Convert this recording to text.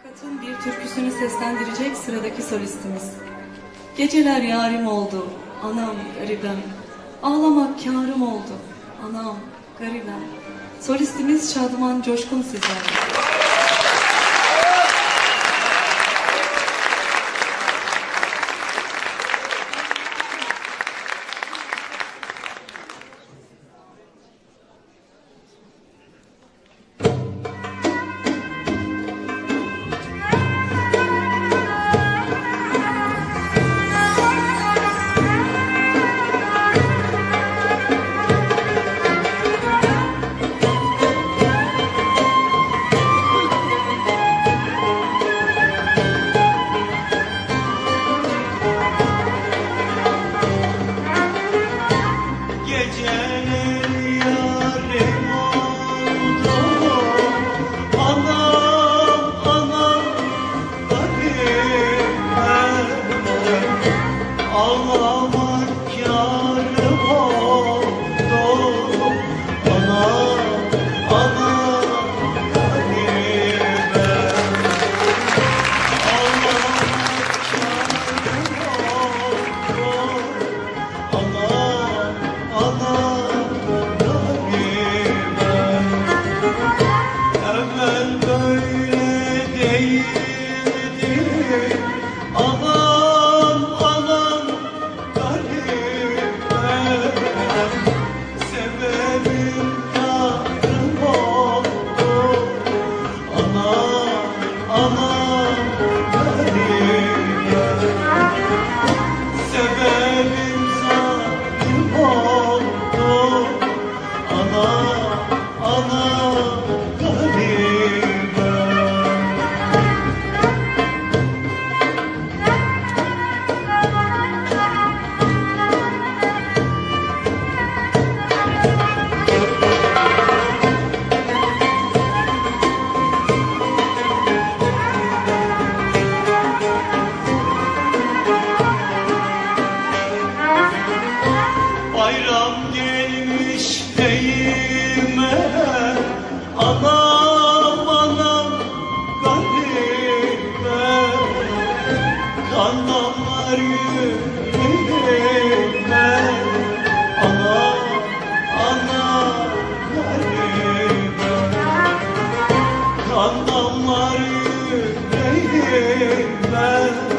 Kat'ın bir türküsünü seslendirecek sıradaki solistimiz. Geceler yarim oldu, anam garibem. Ağlamak kârım oldu, anam garibem. Solistimiz Şadıman Coşkun sizlerle. Ağlamak yarım sevmez